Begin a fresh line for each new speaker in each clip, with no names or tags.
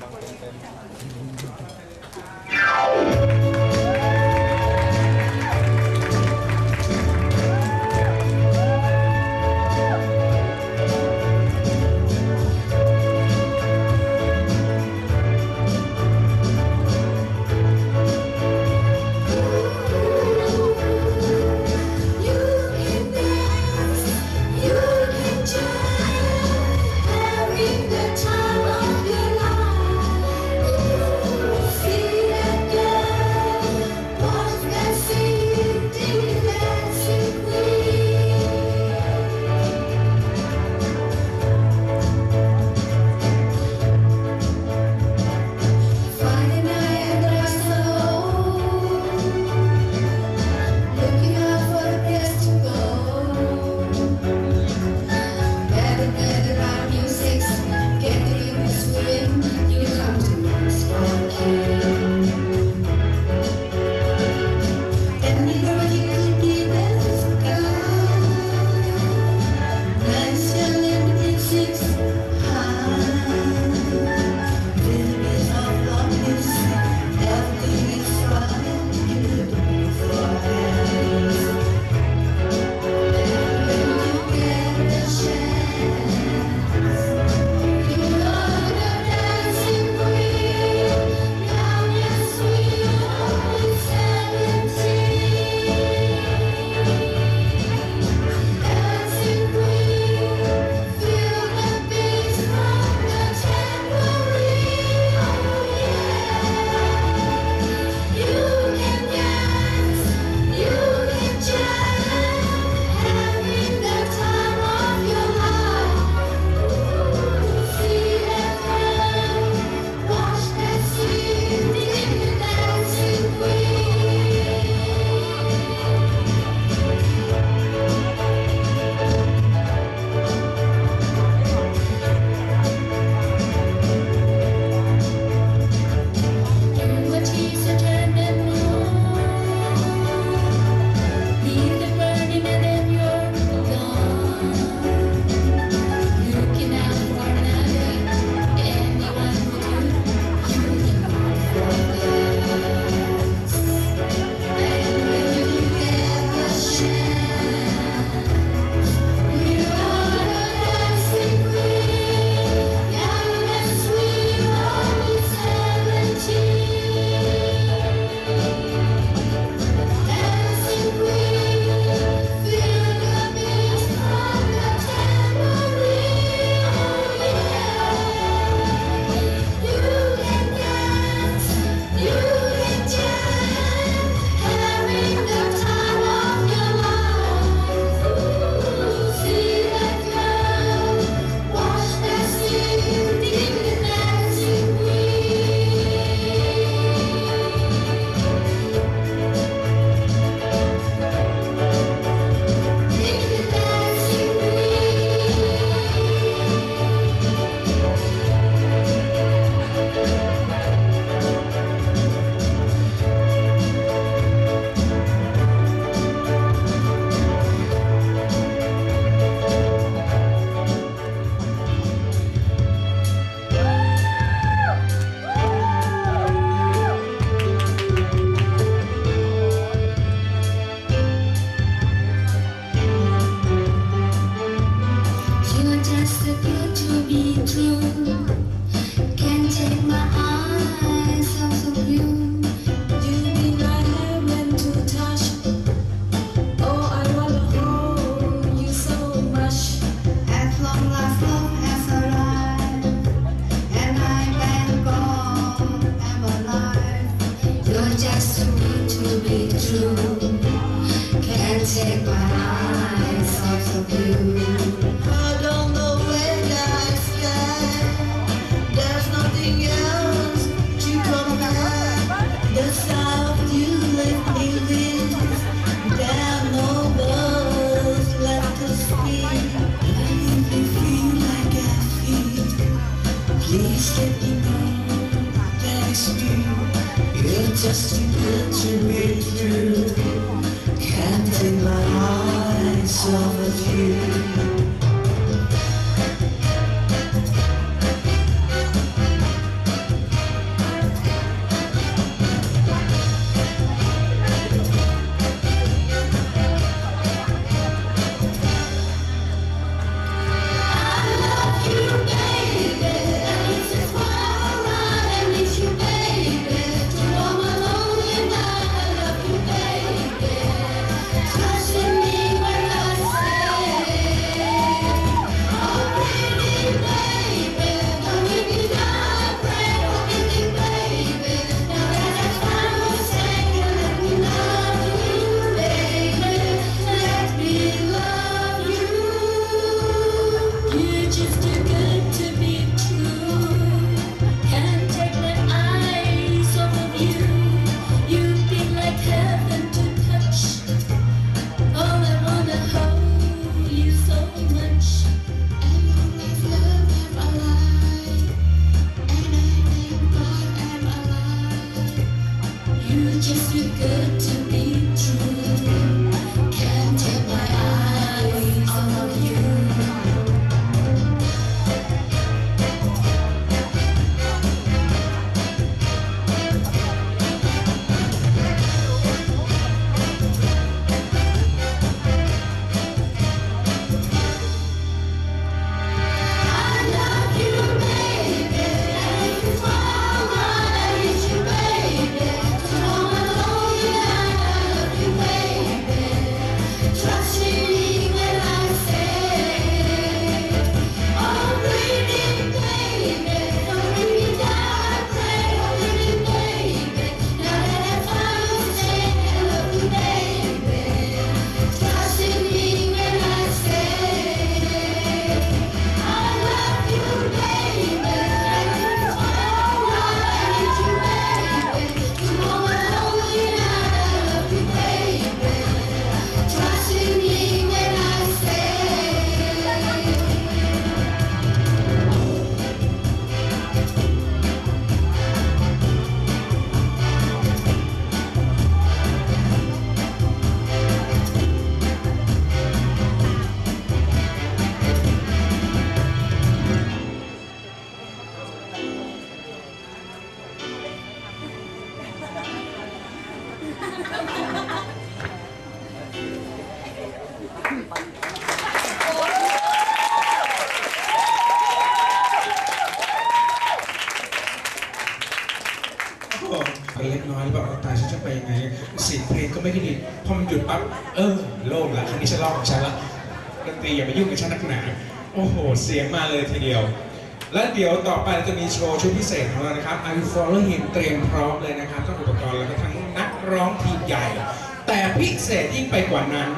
บา
myself with you.
ไปเล็กน้อยแบบตายฉันจะไปยังไงเสียงเพลงก็ไม่ได้ดีพอมันหยุดปั๊บเออโล่งละครั้นี้ฉันร้องของฉันละดนตรีอย่ามายุ่งกับฉันนักหนาโอ้โห เสียงมาเลยทีเดียว และเดี๋ยวต่อไปเราจะมีโชว์ชุดพิเศษของเรานะครับ I Follow Him เตรียมพร้อมเลยนะครับทั้งอุปกรณ์แล้วก็ทั้งนักร้องทีมใหญ่ แต่พิเศษยิ่งไปกว่านั้น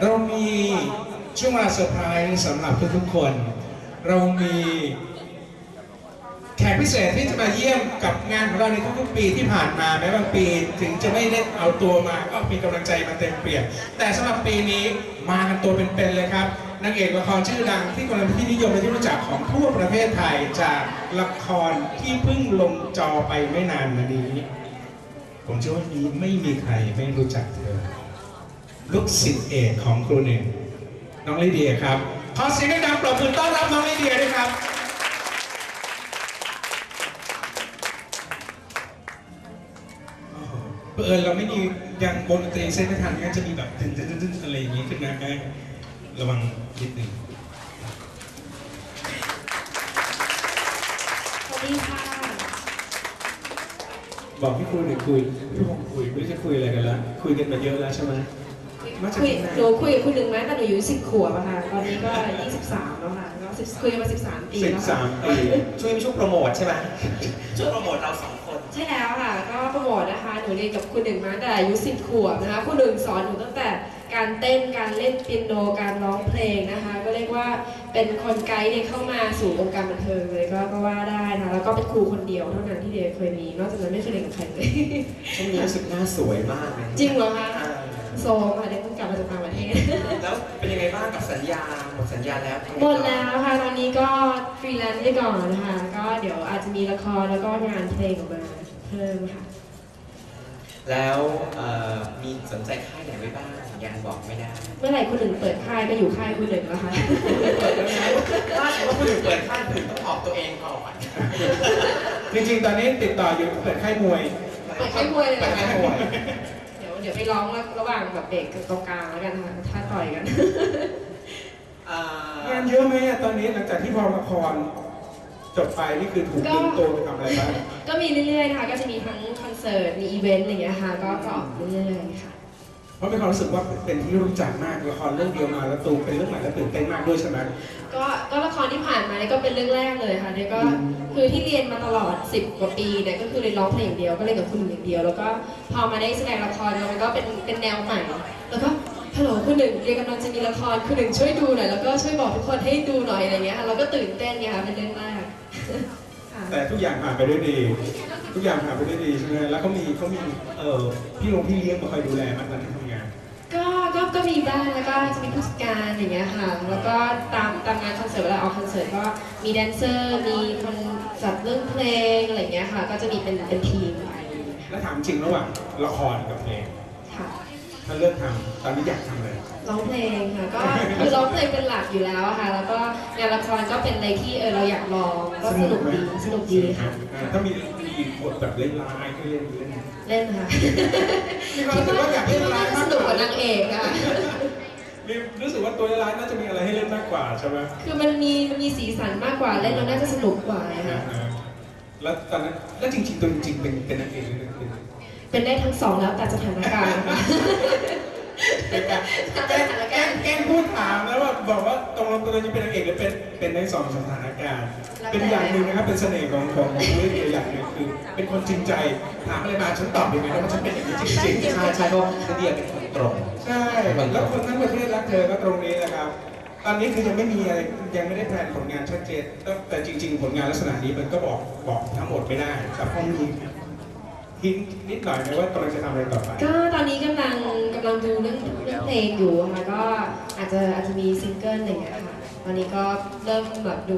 เรามีช่วงเวลาเซอร์ไพรส์สำหรับทุกๆคน เรามี แขกพิเศษที่จะมาเยี่ยมกับงานของเราในทุกๆปีที่ผ่านมาแม้บางปีถึงจะไม่ได้เอาตัวมาก็มีกำลังใจมาเต็มเปี่ยมแต่สำหรับปีนี้มากันตัวเป็นๆเลยครับนางเอกละครชื่อดังที่กำลังเป็นที่นิยมและที่รู้จักของทั่วประเทศไทยจากละครที่เพิ่งลงจอไปไม่นานมานี้ ผมเชื่อว่านี้ไม่มีใครไม่รู้จักเธอ ลูกศิษย์เอกของครูหนึ่งน้องลิเดียครับขอเสียงดังปรบมือต้อนรับน้องลิเดียด้วยครับ เผอิญเราไม่มียังบนดนตรีเส้นไม่ทันงั้นจะมีแบบตึ้งตึ้งตึ้งตึ้งอะไรอย่างงี้ขึ้นมาให้ระวังนิดหนึ่ง
สวัสดีค่ะ
บอกพี่คุยหน่อยคุยพี่คงคุยไม่รู้จะคุยอะไรกันละคุยกันมาเยอะแล้วใช่ไหมมาจาก
คุย
ที่ไหน
หนูคุยกับคุณหนึ่งไหมแต่หนูอยู่สิบขวบอะค่ะตอนนี้ก็ยี่สิบสามแล้วค่ะก็สิบคุยกันมาสิบสามปี
สิบ
แล้ว
สา
ค่ะ
มปี
ช่วยช่วยโปรโมทใช่ไหมช่วยโปรโมทเราสองคน
ใช่แล้วค่ะก็ โปรโมทนะคะ หนูเรียนกับคุณหนึ่งมาตั้งแต่อายุสิบขวบนะคะ คุณหนึ่งสอนหนูตั้งแต่การเต้น การเล่นเปียโน การร้องเพลงนะคะ ก็เรียกว่าเป็นคนไกด์เนี่ยเข้ามาสู่วงการบันเทิงเลยก็ก็ว่าได้นะคะแล้วก็เป็นครูคนเดียวเท่านั้นที่เดียเคยมี นอกจากนั้นไม่เคยเรียนกับใครเลย
ช่วงนี้รู้สึกหน้าสวยมากเลย
จริงเหรอคะาโซมค่ะเดี๋ยวเพิ่งกลับมาจากต่างประเทศ
แล้วเป็นยังไงบ้างกับสัญญา หมดสัญญาแล้วทำไง
หม
ต่อ
ดแล้วค่ะ ตอนนี้ก็ฟรีแลนซ์ไปก่อนนะคะ ก็เดี๋ยวอาจจะมีละครแล้วก็งานเพลงออกมาเพิ่มค่ะ
แล้วเอ่อมีสนใจค่ายไหนไว้บ้างยังบอกไม่ได้
เมื่อไหร่คุณหนึ่งเปิดค่ายก็อยู่ค่ายคุณหนึ่งนะคะ
ถ้าสมมติว่าคุณถึงเปิดค่ายคุณต้องออกตัวเองก่อน
จริงๆตอนนี้ติดต่ออยู่เปิดค่ายมวย
เปิดค่ายมวยเลยเหรอ
เปิดค่ายมวย
เดี๋ยวเดี๋ยวไปร้องระหว่างแบบเบรกกับตรงกลางแล้วกันค่ะถ้าต่อยกัน
เอ่องา
นเยอะไหมอะตอนนี้หลังจากที่พอละคร จบไปนี่คือถูกดึงตัวไปทำอะไรบ้าง
ก็มีเรื่อยๆนะคะก็จะมีทั้งคอนเสิร์ต มีอีเวนต์อย่างเงี้ยค่ะ ก็ก็ออกเรื่อยๆค่ะ
เพราะมีความรู้สึกว่าเป็นที่รู้จักมากละครเรื่องเดียวมาแล้วตูมเป็นเรื่องใหม่และตื่นเต้นมากด้วยใช่ไหม
ก็ก็ละครที่ผ่านมาเนี่ยก็เป็นเรื่องแรกเลยค่ะเนี่ยก็คือที่เรียนมาตลอด 10 กว่าปีเนี่ยก็คือเรียนร้องเพลงอย่างเดียว ก็เล่นกับคุณหนึ่งอย่างเดียว แล้วก็พอมาได้แสดงละครมันก็เป็นเป็นแนวใหม่ แล้วก็ฮัลโหลคุณหนึ่งเรียนกำลังจะมีละครคุณหนึ่งช่วยดูหน่อยแล้วก็ช่วยบอกทุกคนให้ดูหน่อยอะไรเงี้ยค่ะเราก็ตื่นเต้นไงค่ะเป็นเรื่องแรกค่ะ
แต่ทุกอย่างผ่านไปด้วยดี ทุกอย่างผ่านไปด้วยดีใช่ไหมแล้วก็มีเขามีเออพี่ลงพี่เลี้ยงมาคอยดูแลมันตอนที่ทำงาน
ก็ก็ก็มีบ้างแล้วก็จะมีผู้จัดการอย่างเงี้ยค่ะ แล้วก็ตามตามงานคอนเสิร์ตเวลาออกคอนเสิร์ตก็มีแดนเซอร์ มีคนจัดเรื่องเพลงอะไรเงี้ยค่ะ ก็จะมีเป็นเป็นทีมไป
แล้วถามจริงระหว่างละครกับเพลง
ค่ะ
ถ้าเลือกทำตอนนี้อยากทำอะไร
ร้องเพลงค่ะก็คือร้องเพลงเป็นหลักอยู่แล้วอะค่ะ แล้วก็งานละครก็เป็นอะไรที่เออเราอยากลองก็สนุกดีสนุกดีค่ะ
เออถ้ามีมีบทแบบเล่นร้ายก็เล่นเล่น
เล่นค่ะ
มีความรู้สึกว่าอยากเล่นร้าย
ส
มาก
นุก
ก
ก
ว่า
ว่านางเอกอะ
มีรู้สึกว่าตัวร้ายน่าจะมีอะไรให้เล่นมากกว่าใช่ไหม
คือมันมีมันมีสีสันมากกว่าเล่นแล้วน่าจะสนุกกว่าอะค่ะ
อ่าแล้วตอนนั้นแล้วจริงๆตัวจริงๆเป็นเป็นนางเอกหรือเป็น
เป็นได้ทั้งสองแล้วแต่สถานการณ์ค่ะ
เป็นการแกล้งแกล้งแกล้งพูดถามแล้วว่าบอกว่าตรงตัวจะเป็นนางเอกหรือเป็นเป็นในสองสถานการณ์
แล้วแต่
เป็นอย่างหนึ่งนะครับเป็นเสน่ห์ของของของเรื่องเดียวอย่างหนึ่งคือเป็นคนจริงใจถามอะไรมาฉันตอบยังไงแล้วาฉันเป็นอย่างนี้จริง
ใช่ใช่ใช่เพราะคือเดียเป็นคนตรง
ๆใช่แล้วคนทั้งประเทศรักเธอก็ตรงนี้นะครับตอนนี้คือยังไม่มีอะไรยังไม่ได้แพลนผลงานชัดเจนแต่แต่จริง ๆ ผลงานลักษณะนี้มันก็บอกบอกทั้งหมดไม่ได้แต่พอมี ทิ้งนิดหน่อยไหมว่ากำลังจะทำอะไรต่อไป
ก็ตอนนี้กำลังกำลังดูเรื่องเรื่องเพลงอยู่ค่ะก็อาจจะอาจจะมีซิงเกิลอะไรอย่างเงี้ยค่ะ ตอนนี้ก็เริ่มแบบดู